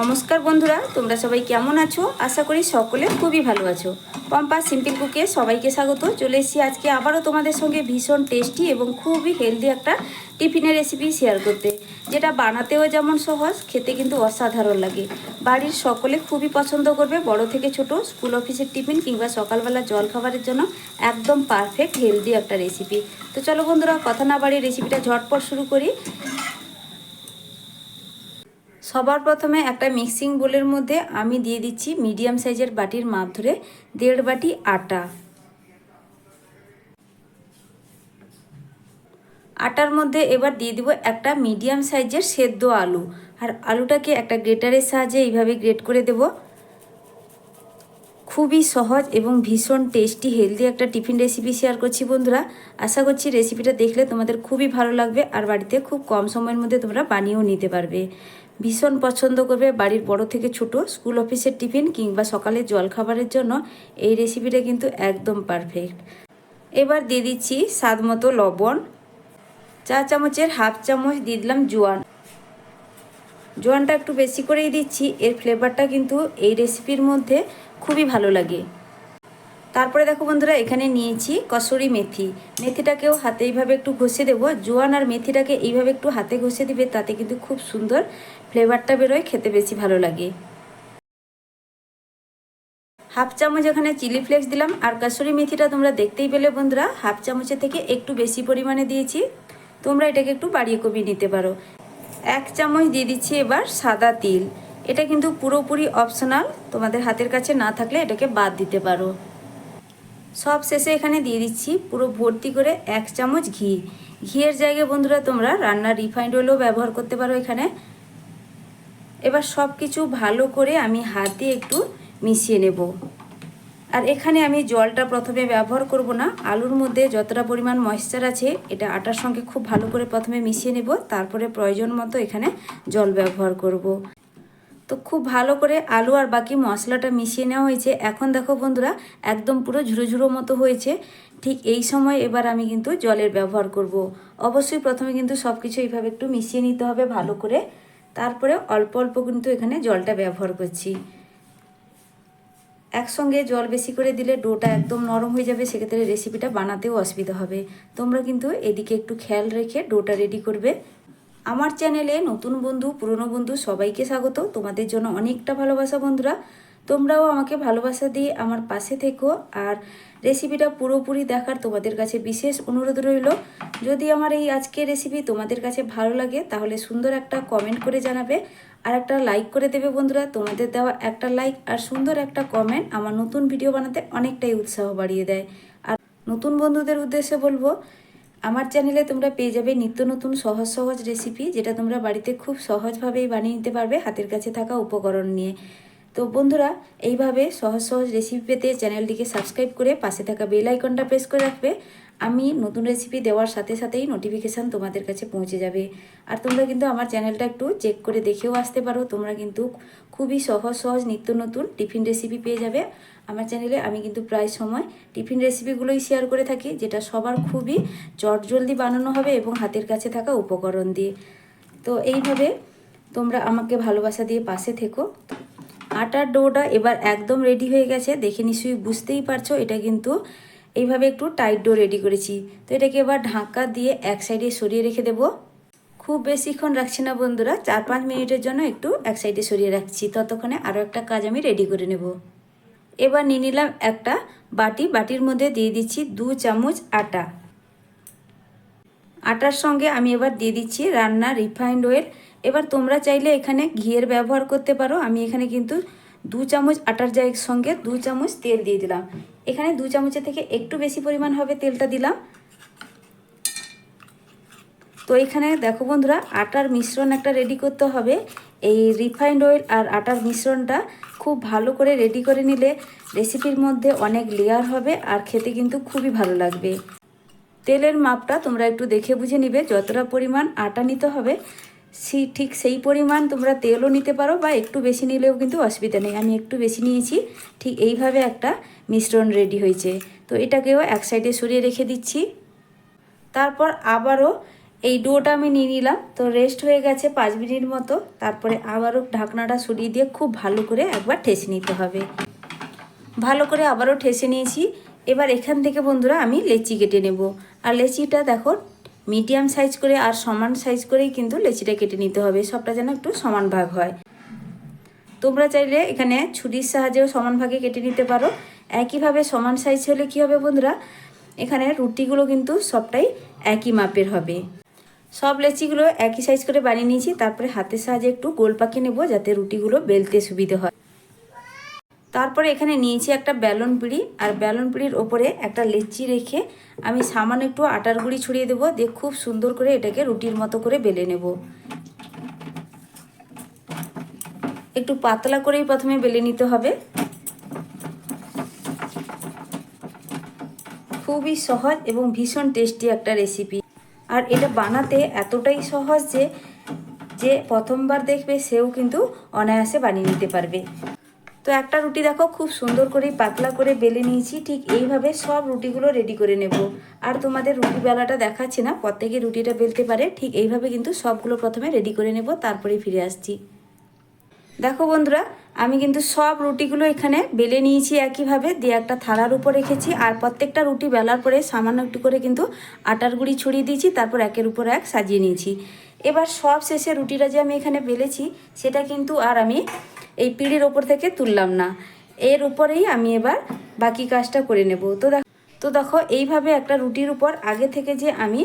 নমস্কার বন্ধুরা, তোমরা সবাই কেমন আছো? আশা করি সকলে খুবই ভালো আছো। পম্পা সিম্পল কুকে সবাইকে স্বাগত। চলে এসেছি আজকে আবারও তোমাদের সঙ্গে ভীষণ টেস্টি এবং খুবই হেলদি একটা টিফিনের রেসিপি শেয়ার করতে, যেটা বানাতেও যেমন সহজ, খেতে কিন্তু অসাধারণ লাগে। বাড়ির সকলে খুবই পছন্দ করবে, বড় থেকে ছোট, স্কুল অফিসের টিফিন কিংবা সকালবেলা জল খাবারের জন্য একদম পারফেক্ট হেলদি একটা রেসিপি তো চলো বন্ধুরা, কথা না বাড়িয়ে রেসিপিটা ঝটপট শুরু করি। সবার প্রথমে একটা মিক্সিং বোলের মধ্যে আমি দিয়ে দিচ্ছি মিডিয়াম সাইজের বাটির মাপ ধরে দেড় বাটি আটা। আটার মধ্যে এবার দিয়ে দিব একটা মিডিয়াম সাইজের সেদ্ধ আলু। আর আলুটাকে একটা গ্রেটারের সাহায্যে এইভাবে গ্রেট করে দেব। খুবই সহজ এবং ভীষণ টেস্টি, হেলদি একটা টিফিন রেসিপি শেয়ার করছি বন্ধুরা। আশা করছি রেসিপিটা দেখলে তোমাদের খুবই ভালো লাগবে আর বাড়িতে খুব কম সময়ের মধ্যে তোমরা বানিয়েও নিতে পারবে। ভীষণ পছন্দ করবে বাড়ির বড় থেকে ছোট, স্কুল অফিসের টিফিন কিংবা সকালে জলখাবারের জন্য। এই রেসিপিটা কিন্তু একদম পারফেক্ট এবার দিয়ে দিচ্ছি স্বাদ মতো লবণ। চা চামচের হাফ চামচ দিয়ে দিলাম জোয়ান। জোয়ানটা একটু বেশি করেই দিচ্ছি, এর ফ্লেভারটা কিন্তু এই রেসিপির মধ্যে খুবই ভালো লাগে। তারপরে দেখো বন্ধুরা, এখানে নিয়েছি কসুরি মেথি। মেথিটাকেও হাতে এইভাবে একটু ঘষে দেবো। জোয়ান আর মেথিটাকে এইভাবে একটু হাতে ঘষে দিবে, তাতে কিন্তু খুব সুন্দর ফ্লেভারটা বেরোয়, খেতে বেশি ভালো লাগে। হাফ চামচ এখানে চিলি ফ্লেক্স দিলাম। আর কাসুরি মেথিটা তোমরা দেখতেই পেলে বন্ধুরা, হাফ চামচের থেকে একটু বেশি পরিমাণে দিয়েছি। তোমরা এটাকে একটু বাড়িয়ে কমিয়ে নিতে পারো। এক চামচ দিয়ে দিচ্ছি এবার সাদা তিল। এটা কিন্তু পুরোপুরি অপশনাল তোমাদের হাতের কাছে না থাকলে এটাকে বাদ দিতে পারো। সব শেষে এখানে দিয়ে দিচ্ছি পুরো ভর্তি করে এক চামচ ঘি। ঘিয়ের জায়গায় বন্ধুরা তোমরা রান্নার রিফাইন্ড অয়েলও ব্যবহার করতে পারো এখানে। এবার সব কিছু ভালো করে আমি হাত দিয়ে একটু মিশিয়ে নেব। আর এখানে আমি জলটা প্রথমে ব্যবহার করব না। আলুর মধ্যে যতটা পরিমাণ ময়েশ্চার আছে, এটা আটার সঙ্গে খুব ভালো করে প্রথমে মিশিয়ে নেব। তারপরে প্রয়োজন মতো এখানে জল ব্যবহার করব। তো খুব ভালো করে আলু আর বাকি মশলাটা মিশিয়ে নেওয়া হয়েছে। এখন দেখো বন্ধুরা, একদম পুরো ঝুরো ঝুরো মতো হয়েছে। ঠিক এই সময় এবার আমি কিন্তু জলের ব্যবহার করব। অবশ্যই প্রথমে কিন্তু সব কিছু এইভাবে একটু মিশিয়ে নিতে হবে ভালো করে। তারপরে অল্প অল্প কিন্তু এখানে জলটা ব্যবহার করছি। একসঙ্গে জল বেশি করে দিলে ডোটা একদম নরম হয়ে যাবে, সেক্ষেত্রে রেসিপিটা বানাতেও অসুবিধা হবে। তোমরা কিন্তু এদিকে একটু খেয়াল রেখে ডোটা রেডি করবে। আমার চ্যানেলে নতুন বন্ধু, পুরনো বন্ধু সবাইকে স্বাগত। তোমাদের জন্য অনেকটা ভালোবাসা বন্ধুরা। তোমরাও আমাকে ভালোবাসা দিয়ে আমার পাশে থেকো আর রেসিপিটা পুরোপুরি দেখার তোমাদের কাছে বিশেষ অনুরোধ রইল। যদি আমার এই আজকের রেসিপি তোমাদের কাছে ভালো লাগে, তাহলে সুন্দর একটা কমেন্ট করে জানাবে আর একটা লাইক করে দেবে বন্ধুরা। তোমাদের দেওয়া একটা লাইক আর সুন্দর একটা কমেন্ট আমার নতুন ভিডিও বানাতে অনেকটাই উৎসাহ বাড়িয়ে দেয়। আর নতুন বন্ধুদের উদ্দেশ্যে বলব আমার চ্যানেলে তোমরা পেয়ে যাবে নিত্য নতুন সহজ সহজ রেসিপি যেটা তোমরা বাড়িতে খুব সহজভাবেই বানিয়ে নিতে পারবে হাতের কাছে থাকা উপকরণ নিয়ে। তো বন্ধুরা, এইভাবে সহজ সহজ রেসিপি পেতে চ্যানেলটিকে সাবস্ক্রাইব করে পাশে থাকা বেল আইকনটা প্রেস করে রাখবে। আমি নতুন রেসিপি দেওয়ার সাথে সাথেই নোটিফিকেশান তোমাদের কাছে পৌঁছে যাবে। আর তোমরা কিন্তু আমার চ্যানেলটা একটু চেক করে দেখেও আসতে পারো। তোমরা কিন্তু খুবই সহজ সহজ নিত্য নতুন টিফিন রেসিপি পেয়ে যাবে। আমার চ্যানেলে আমি কিন্তু প্রায় সময় টিফিন রেসিপিগুলোই শেয়ার করে থাকি, যেটা সবার খুবই চটজলদি বানানো হবে এবং হাতের কাছে থাকা উপকরণ দিয়ে। তো এইভাবে তোমরা আমাকে ভালোবাসা দিয়ে পাশে থেকো। আটার ডোটা এবার একদম রেডি হয়ে গেছে। দেখে নিশ্চয়ই বুঝতেই পারছ, এটা কিন্তু এইভাবে একটু টাইট ডো রেডি করেছি। তো এটাকে এবার ঢাকা দিয়ে এক সাইডে সরিয়ে রেখে দেবো। খুব বেশিক্ষণ রাখছি না বন্ধুরা, চার পাঁচ মিনিটের জন্য একটু এক সাইডে সরিয়ে রাখছি। ততক্ষণে আরও একটা কাজ আমি রেডি করে নেব। এবার নিয়ে নিলাম একটা বাটি। বাটির মধ্যে দিয়ে দিচ্ছি দু চামচ আটা। আটার সঙ্গে আমি এবার দিয়ে দিচ্ছি রান্না রিফাইন্ড অয়েল এবার তোমরা চাইলে এখানে ঘিয়ের ব্যবহার করতে পারো। আমি এখানে কিন্তু দু চামচ আটার জায়গার সঙ্গে দু চামচ তেল দিয়ে দিলাম। এখানে দু চামচের থেকে একটু বেশি পরিমাণ হবে তেলটা দিলাম। তো এখানে দেখো বন্ধুরা, আটার মিশ্রণ একটা রেডি করতে হবে। এই রিফাইন্ড অয়েল আর আটার মিশ্রণটা খুব ভালো করে রেডি করে নিলে রেসিপির মধ্যে অনেক লেয়ার হবে আর খেতে কিন্তু খুবই ভালো লাগবে। তেলের মাপটা তোমরা একটু দেখে বুঝে নিবে, যতটা পরিমাণ আটা নিতে হবে সেই ঠিক সেই পরিমাণ তোমরা তেলও নিতে পারো বা একটু বেশি নিলেও কিন্তু অসুবিধা নেই। আমি একটু বেশি নিয়েছি, ঠিক এইভাবে একটা মিশ্রণ রেডি হয়েছে। তো এটাকেও এক সাইডে সরিয়ে রেখে দিচ্ছি। তারপর আবারও এই ডোটা আমি নিয়ে নিলাম। তো রেস্ট হয়ে গেছে পাঁচ মিনিট মতো। তারপরে আবারও ঢাকনাটা সরিয়ে দিয়ে খুব ভালো করে একবার ঠেসে নিতে হবে। ভালো করে আবারও ঠেসে নিয়েছি। এবার এখান থেকে বন্ধুরা আমি লেচি কেটে নেব। আর লেচিটা দেখো মিডিয়াম সাইজ করে আর সমান সাইজ করেই কিন্তু লেচিটা কেটে নিতে হবে, সবটা যেন একটু সমান ভাগ হয়। তোমরা চাইলে এখানে ছুরির সাহায্যেও সমান ভাগে কেটে নিতে পারো। একইভাবে সমান সাইজ হলে কী হবে বন্ধুরা? এখানে রুটিগুলো কিন্তু সবটাই একই মাপের হবে। সব লেচিগুলো একই সাইজ করে বানিয়ে নিয়েছি, তারপরে হাতের সাহায্যে একটু গোল পাকিয়ে নেব যাতে রুটিগুলো বেলতে সুবিধে হয়। তারপরে এখানে নিয়েছি একটা ব্যালন পিড়ি, আর ব্যালন পিড়ির ওপরে একটা লেচি রেখে আমি সামান্য একটু আটার গুঁড়ি ছড়িয়ে দেবো, দিয়ে খুব সুন্দর করে এটাকে রুটির মতো করে বেলে নেব। একটু পাতলা করেই প্রথমে বেলে নিতে হবে। খুবই সহজ এবং ভীষণ টেস্টি একটা রেসিপি। আর এটা বানাতে এতটাই সহজ যে যে প্রথমবার দেখবে সেও কিন্তু অনায়াসে বানিয়ে নিতে পারবে। তো একটা রুটি দেখো, খুব সুন্দর করে পাতলা করে বেলে নিয়েছি, ঠিক এইভাবে সব রুটিগুলো রেডি করে নেব। আর তোমাদের রুটি বেলাটা দেখাচ্ছি না প্রত্যেকে রুটিটা বেলতে পারে, ঠিক এইভাবে কিন্তু সবগুলো প্রথমে রেডি করে নেব তারপরে ফিরে আসছি। দেখো বন্ধুরা, আমি কিন্তু সব রুটিগুলো এখানে বেলে নিয়েছি একইভাবে, দিয়ে একটা থালার উপর রেখেছি, আর প্রত্যেকটা রুটি বেলার পরে সামান্য একটু করে কিন্তু আটার গুঁড়ি ছড়িয়ে দিয়েছি, তারপর একের উপর এক সাজিয়ে নিয়েছি। এবার সব শেষে রুটিটা যে আমি এখানে বেলেছি, সেটা কিন্তু আর আমি এই পিঁড়ির ওপর থেকে তুললাম না। এর উপরেই আমি এবার বাকি কাজটা করে নেব। তো দেখো তো দেখো, এইভাবে একটা রুটির উপর আগে থেকে যে আমি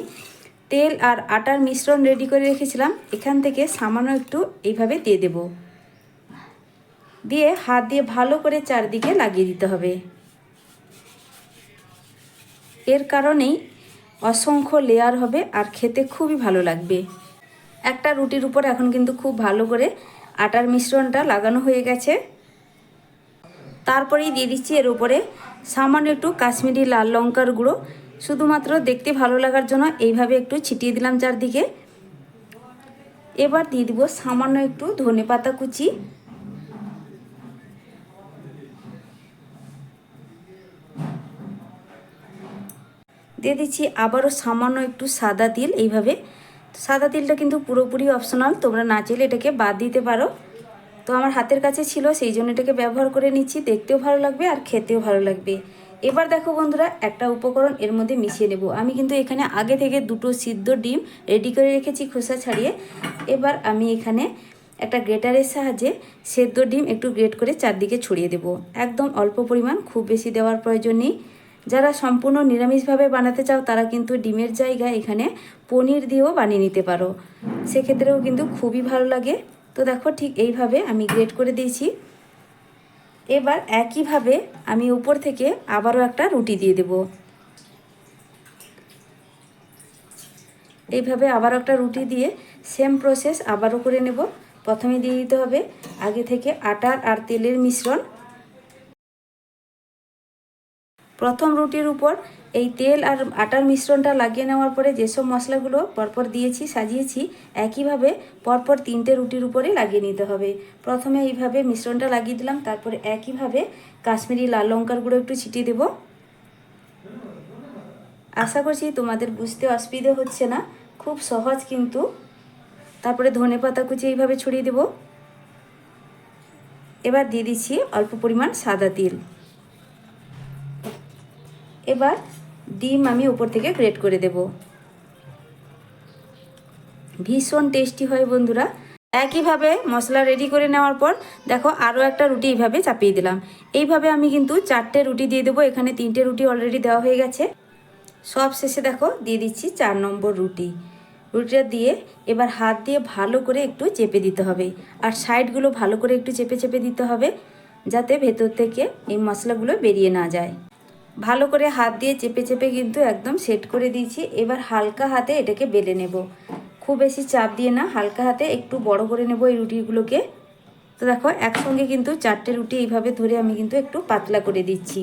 তেল আর আটার মিশ্রণ রেডি করে রেখেছিলাম, এখান থেকে সামান্য একটু এইভাবে দিয়ে দেবো। দিয়ে হাত দিয়ে ভালো করে চারদিকে লাগিয়ে দিতে হবে। এর কারণেই অসংখ্য লেয়ার হবে আর খেতে খুবই ভালো লাগবে। একটা রুটির উপর এখন কিন্তু খুব ভালো করে আটার মিশ্রণটা লাগানো হয়ে গেছে। তারপরেই দিয়ে দিচ্ছি এর উপরে সামান্য একটু কাশ্মীরি লাল লঙ্কার গুঁড়ো। শুধুমাত্র দেখতে ভালো লাগার জন্য এইভাবে একটু ছিটিয়ে দিলাম চারদিকে। এবার দিয়ে দিব সামান্য একটু ধনে পাতা কুচি। দিয়ে দিচ্ছি আবারও সামান্য একটু সাদা তিল এইভাবে। সাদা তিলটা কিন্তু পুরোপুরি অপশনাল তোমরা না চাইলে এটাকে বাদ দিতে পারো। তো আমার হাতের কাছে ছিল, সেই জন্য এটাকে ব্যবহার করে নিচ্ছি, দেখতেও ভালো লাগবে আর খেতেও ভালো লাগবে। এবার দেখো বন্ধুরা, একটা উপকরণ এর মধ্যে মিশিয়ে নেব। আমি কিন্তু এখানে আগে থেকে দুটো সিদ্ধ ডিম রেডি করে রেখেছি খোসা ছাড়িয়ে। এবার আমি এখানে একটা গ্রেটারের সাহায্যে সেদ্ধ ডিম একটু গ্রেট করে চারদিকে ছড়িয়ে দেব। একদম অল্প পরিমাণ, খুব বেশি দেওয়ার প্রয়োজন নেই। যারা সম্পূর্ণ নিরামিষভাবে বানাতে চাও, তারা কিন্তু ডিমের জায়গায় এখানে পনির দিয়েও বানিয়ে নিতে পারো। সেক্ষেত্রেও কিন্তু খুবই ভালো লাগে। তো দেখো ঠিক এইভাবে আমি গ্রেট করে দিয়েছি। এবার একইভাবে আমি উপর থেকে আবারও একটা রুটি দিয়ে দেব। এইভাবে আবারও একটা রুটি দিয়ে সেম প্রসেস আবারও করে নেব। প্রথমে দিয়ে দিতে হবে আগে থেকে আটার আর তেলের মিশ্রণ। প্রথম রুটির উপর এই তেল আর আটার মিশ্রণটা লাগিয়ে নেওয়ার পরে যেসব মশলাগুলো পরপর দিয়েছি, সাজিয়েছি, একইভাবে পরপর তিনটে রুটির উপরে লাগিয়ে নিতে হবে। প্রথমে এইভাবে মিশ্রণটা লাগিয়ে দিলাম, তারপরে একইভাবে কাশ্মীরি লাল লঙ্কার গুঁড়ো একটু ছিটিয়ে দেব। আশা করছি তোমাদের বুঝতে অসুবিধে হচ্ছে না, খুব সহজ কিন্তু। তারপরে ধনে পাতা কুচি এইভাবে ছড়িয়ে দেব। এবার দিয়ে দিচ্ছি অল্প পরিমাণ সাদা তিল। এবার ডিম আমি উপর থেকে গ্রেট করে দেব। ভীষণ টেস্টি হয় বন্ধুরা। একইভাবে মশলা রেডি করে নেওয়ার পর দেখো আরও একটা রুটি এইভাবে চাপিয়ে দিলাম। এইভাবে আমি কিন্তু চারটে রুটি দিয়ে দেবো। এখানে তিনটে রুটি অলরেডি দেওয়া হয়ে গেছে। সব শেষে দেখো দিয়ে দিচ্ছি চার নম্বর রুটি। রুটিটা দিয়ে এবার হাত দিয়ে ভালো করে একটু চেপে দিতে হবে। আর সাইডগুলো ভালো করে একটু চেপে চেপে দিতে হবে, যাতে ভেতর থেকে এই মশলাগুলো বেরিয়ে না যায়। ভালো করে হাত দিয়ে চেপে চেপে কিন্তু একদম সেট করে দিয়েছি। এবার হালকা হাতে এটাকে বেলে নেব। খুব বেশি চাপ দিয়ে না, হালকা হাতে একটু বড় করে নেব এই রুটিগুলোকে। তো দেখো, একসঙ্গে কিন্তু চারটে রুটি এইভাবে ধরে আমি কিন্তু একটু পাতলা করে দিচ্ছি।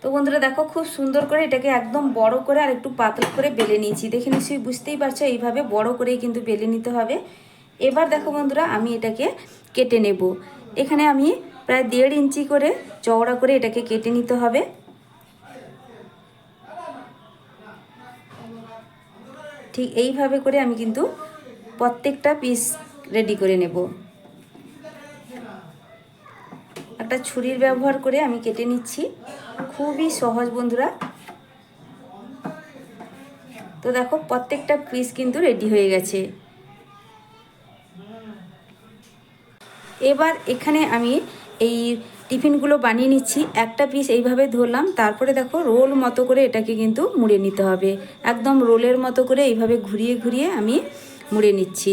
তো বন্ধুরা দেখো, খুব সুন্দর করে এটাকে একদম বড় করে আর একটু পাতলা করে বেলে নিয়েছি। দেখে নিশ্চয়ই বুঝতেই পারছ, এইভাবে বড় করেই কিন্তু বেলে নিতে হবে। এবার দেখো বন্ধুরা, আমি এটাকে কেটে নেব। এখানে আমি প্রায় দেড় ইঞ্চি করে চওড়া করে এটাকে কেটে নিতে হবে। ঠিক এইভাবে করে আমি কিন্তু প্রত্যেকটা পিস রেডি করে নেব। একটা ছুরির ব্যবহার করে আমি কেটে নিচ্ছি। খুবই সহজ বন্ধুরা। তো দেখো, প্রত্যেকটা পিস কিন্তু রেডি হয়ে গেছে। এবার এখানে আমি এই টিফিনগুলো বানিয়ে নিচ্ছি। একটা পিস এইভাবে ধরলাম, তারপরে দেখো রোল মতো করে এটাকে কিন্তু মুড়ে নিতে হবে। একদম রোলের মতো করে এইভাবে ঘুরিয়ে ঘুরিয়ে আমি মুড়ে নিচ্ছি।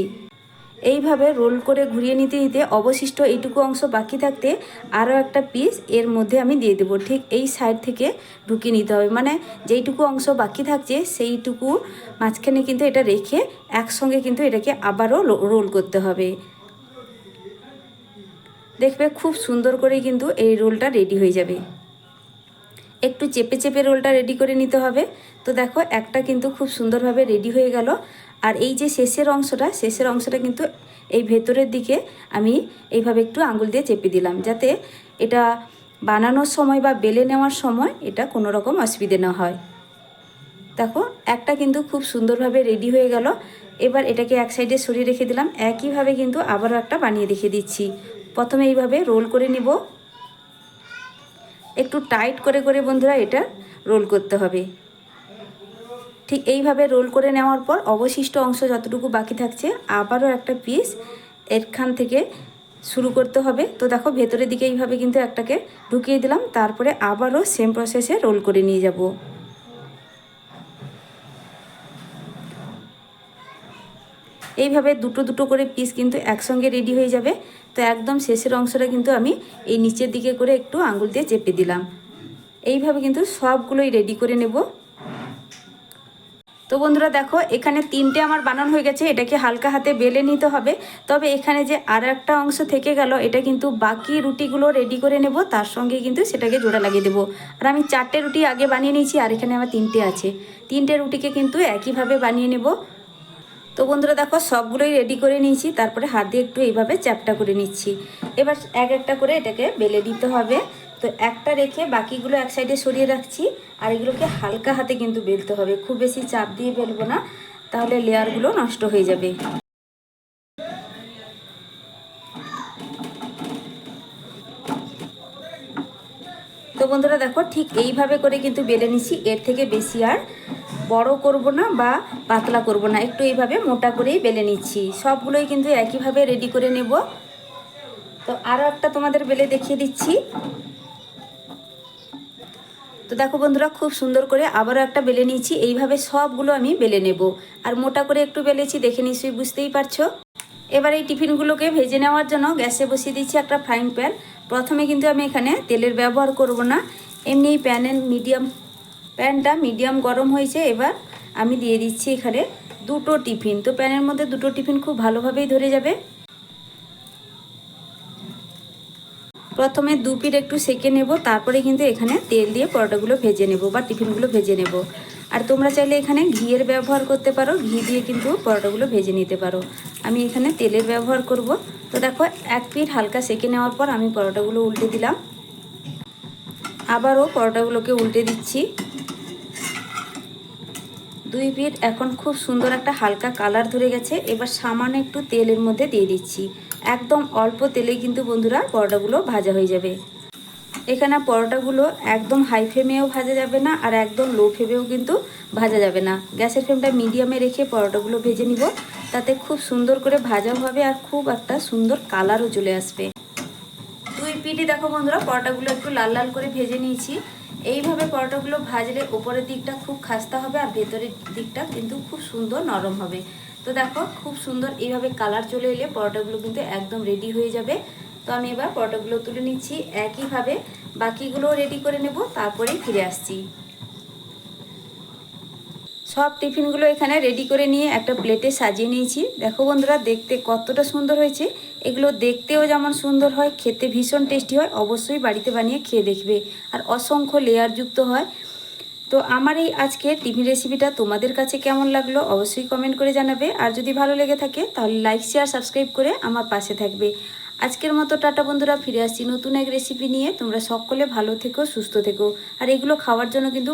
এইভাবে রোল করে ঘুরিয়ে নিতে নিতে অবশিষ্ট এইটুকু অংশ বাকি থাকতে আরও একটা পিস এর মধ্যে আমি দিয়ে দেবো। ঠিক এই সাইড থেকে ঢুকিয়ে নিতে হবে। মানে যেইটুকু অংশ বাকি থাকছে সেইটুকু মাঝখানে কিন্তু এটা রেখে একসঙ্গে কিন্তু এটাকে আবারও রোল করতে হবে। দেখবে খুব সুন্দর করে কিন্তু এই রোলটা রেডি হয়ে যাবে। একটু চেপে চেপে রোলটা রেডি করে নিতে হবে। তো দেখো, একটা কিন্তু খুব সুন্দরভাবে রেডি হয়ে গেল। আর এই যে শেষের অংশটা শেষের অংশটা কিন্তু এই ভেতরের দিকে আমি এইভাবে একটু আঙুল দিয়ে চেপে দিলাম। যাতে এটা বানানোর সময় বা বেলে নেওয়ার সময় এটা কোনো রকম অসুবিধে না হয়। দেখো, একটা কিন্তু খুব সুন্দরভাবে রেডি হয়ে গেল। এবার এটাকে এক সাইডে সরিয়ে রেখে দিলাম। একইভাবে কিন্তু আবারও একটা বানিয়ে রেখে দিচ্ছি। প্রথমে এইভাবে রোল করে নিব। একটু টাইট করে করে বন্ধুরা এটা রোল করতে হবে। ঠিক এইভাবে রোল করে নেওয়ার পর অবশিষ্ট অংশ যতটুকু বাকি থাকছে আবারও একটা পিস এরখান থেকে শুরু করতে হবে। তো দেখো ভেতরের দিকে এইভাবে কিন্তু একটাকে ঢুকিয়ে দিলাম, তারপরে আবারও সেম প্রসেসে রোল করে নিয়ে যাব। এইভাবে দুটো দুটো করে পিস কিন্তু একসঙ্গে রেডি হয়ে যাবে। তো একদম শেষের অংশটা কিন্তু আমি এই নিচের দিকে করে একটু আঙুল দিয়ে চেপে দিলাম। এইভাবে কিন্তু সবগুলোই রেডি করে নেব। তো বন্ধুরা দেখো, এখানে তিনটে আমার বানানো হয়ে গেছে, এটাকে হালকা হাতে বেলে নিতে হবে। তবে এখানে যে আর একটা অংশ থেকে গেল, এটা কিন্তু বাকি রুটিগুলো রেডি করে নেব, তার সঙ্গে কিন্তু সেটাকে জোড়া লাগিয়ে দেবো। আর আমি চারটে রুটি আগে বানিয়ে নিয়েছি, আর এখানে আমার তিনটে আছে। তিনটে রুটিকে কিন্তু একইভাবে বানিয়ে নেব। তো বন্ধুরা দেখো সবগুলোই রেডি করে নিয়েছি, তারপরে হাত দিয়ে একটু এইভাবে চ্যাপটা করে নিচ্ছি। এবার এক একটা করে এটাকে বেলে দিতে হবে। তো একটা রেখে বাকিগুলো এক সাইডে সরিয়ে রাখছি, আর এগুলোকে হালকা হাতে কিন্তু বেলতে হবে। খুব বেশি চাপ দিয়ে বেলবো না, তাহলে লেয়ারগুলো নষ্ট হয়ে যাবে। তো বন্ধুরা দেখো ঠিক এইভাবে করে কিন্তু বেলে নিচ্ছি, এর থেকে বেশি আর বড় করব না বা পাতলা করব না, একটু এইভাবে মোটা করেই বেলে নিচ্ছি। সবগুলোই কিন্তু একইভাবে রেডি করে নেব। তো আরও একটা তোমাদের বেলে দেখিয়ে দিচ্ছি। তো দেখো বন্ধুরা, খুব সুন্দর করে আবারও একটা বেলে নিয়েছি। এইভাবে সবগুলো আমি বেলে নেব। আর মোটা করে একটু বেলেছি, দেখে নিশ্চয়ই বুঝতেই পারছ। এবার এই টিফিনগুলোকে ভেজে নেওয়ার জন্য গ্যাসে বসিয়ে দিচ্ছি একটা ফ্রাইং প্যান প্রথমে কিন্তু আমি এখানে তেলের ব্যবহার করব না। এমনি প্যানের মিডিয়াম প্যানটা মিডিয়াম গরম হয়েছে, এবার আমি দিয়ে দিচ্ছি এখানে দুটো টিফিন। তো প্যানের মধ্যে দুটো টিফিন খুব ভালোভাবেই ধরে যাবে। প্রথমে দু পিঠ একটু সেকে নেব, তারপরে কিন্তু এখানে তেল দিয়ে পরোটাগুলো ভেজে নেব বা টিফিনগুলো ভেজে নেব। আর তোমরা চাইলে এখানে ঘিয়ের ব্যবহার করতে পারো, ঘি দিয়ে কিন্তু পরোটাগুলো ভেজে নিতে পারো। আমি এখানে তেলের ব্যবহার করব। তো দেখো, এক পিঠ হালকা সেকে নেওয়ার পর আমি পরোটাগুলো উল্টে দিলাম। আবারও পরোটাগুলোকে উল্টে দিচ্ছি। দুই পিঠ এখন খুব সুন্দর একটা হালকা কালার ধরে গেছে। এবার সামান্য একটু তেলের মধ্যে দিয়ে দিচ্ছি। একদম অল্প তেলে কিন্তু বন্ধুরা পরোটাগুলো ভাজা হয়ে যাবে। এখানে পরোটাগুলো একদম হাই ফ্লেমেও ভাজা যাবে না আর একদম লো ফ্লেমেও কিন্তু ভাজা যাবে না। গ্যাসের ফ্লেমটা মিডিয়ামে রেখে পরোটাগুলো ভেজে নিব। তাতে খুব সুন্দর করে ভাজা হবে আর খুব একটা সুন্দর কালারও চলে আসবে। দুই পিঠে দেখো বন্ধুরা পরোটাগুলো একটু লাল লাল করে ভেজে নিয়েছি। এইভাবে পরোটাগুলো ভাজলে ওপরের দিকটা খুব খাস্তা হবে আর ভেতরের দিকটা কিন্তু খুব সুন্দর নরম হবে। তো দেখো, খুব সুন্দর এইভাবে কালার চলে এলে পরোটাগুলো কিন্তু একদম রেডি হয়ে যাবে। তো আমি এবার পরোটাগুলো তুলে নিচ্ছি। একইভাবে বাকিগুলো রেডি করে নেব, তারপরেই ফিরে আসছি। সব টিফিনগুলো এখানে রেডি করে নিয়ে একটা প্লেটে সাজিয়ে নিয়েছি। দেখো বন্ধুরা, দেখতে কতটা সুন্দর হয়েছে। এগুলো দেখতেও যেমন সুন্দর হয়, খেতে ভীষণ টেস্টি হয়, অবশ্যই বাড়িতে বানিয়ে খেয়ে দেখবে। আর অসংখ্য লেয়ারযুক্ত হয়। তো আমার এই আজকে টিফিন রেসিপিটা তোমাদের কাছে কেমন লাগল অবশ্যই কমেন্ট করে জানাবে। আর যদি ভালো লেগে থাকে, তাহলে লাইক শেয়ার সাবস্ক্রাইব করে আমার পাশে থাকবে। আজকের মতো টাটা বন্ধুরা, ফিরে আসছি নতুন এক রেসিপি নিয়ে। তোমরা সকলে ভালো থেকো, সুস্থ থেকো। আর এগুলো খাওয়ার জন্য কিন্তু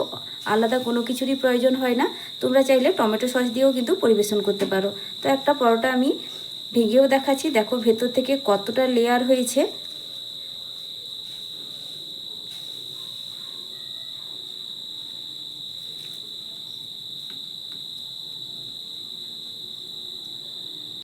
আলাদা কোনো কিছুরই প্রয়োজন হয় না। তোমরা চাইলে টমেটো সস দিয়েও কিন্তু পরিবেশন করতে পারো। তো একটা পরোটা আমি ভেঙেও দেখাচ্ছি। দেখো ভেতর থেকে কতটা লেয়ার হয়েছে।